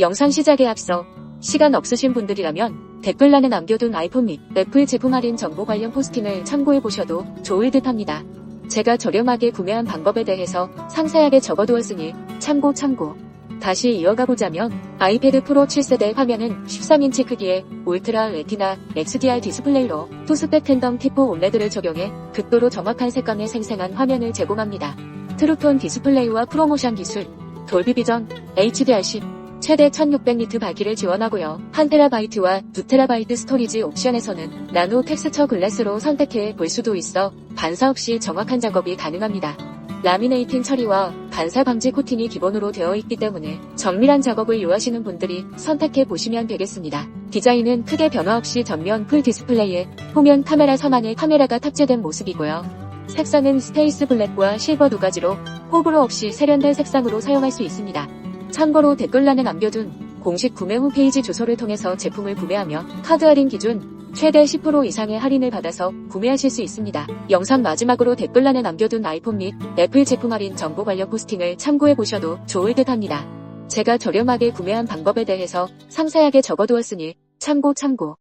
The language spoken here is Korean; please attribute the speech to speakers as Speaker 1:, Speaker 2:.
Speaker 1: 영상 시작에 앞서 시간 없으신 분들이라면 댓글란에 남겨둔 아이폰 및 애플 제품 할인 정보 관련 포스팅을 참고해 보셔도 좋을 듯 합니다. 제가 저렴하게 구매한 방법에 대해서 상세하게 적어두었으니 참고 참고. 다시 이어가 보자면 아이패드 프로 7세대 화면은 13인치 크기의 울트라 레티나 XDR 디스플레이로 투스펙 텐덤 T4 OLED를 적용해 극도로 정확한 색감의 생생한 화면을 제공합니다. 트루톤 디스플레이와 프로모션 기술, 돌비 비전, HDR10, 최대 1600니트 밝기를 지원하고요. 1TB와 2TB 스토리지 옵션에서는 나노 텍스처 글래스로 선택해 볼 수도 있어 반사 없이 정확한 작업이 가능합니다. 라미네이팅 처리와 반사 방지 코팅이 기본으로 되어 있기 때문에 정밀한 작업을 요하시는 분들이 선택해 보시면 되겠습니다. 디자인은 크게 변화 없이 전면 풀 디스플레이에 후면 카메라 서만의 카메라가 탑재된 모습이고요. 색상은 스페이스 블랙과 실버 두 가지로 호불호 없이 세련된 색상으로 사용할 수 있습니다. 참고로 댓글란에 남겨둔 공식 구매 홈페이지 주소를 통해서 제품을 구매하며 카드 할인 기준 최대 10% 이상의 할인을 받아서 구매하실 수 있습니다. 영상 마지막으로 댓글란에 남겨둔 아이폰 및 애플 제품 할인 정보 관련 포스팅을 참고해 보셔도 좋을 듯 합니다. 제가 저렴하게 구매한 방법에 대해서 상세하게 적어두었으니 참고 참고.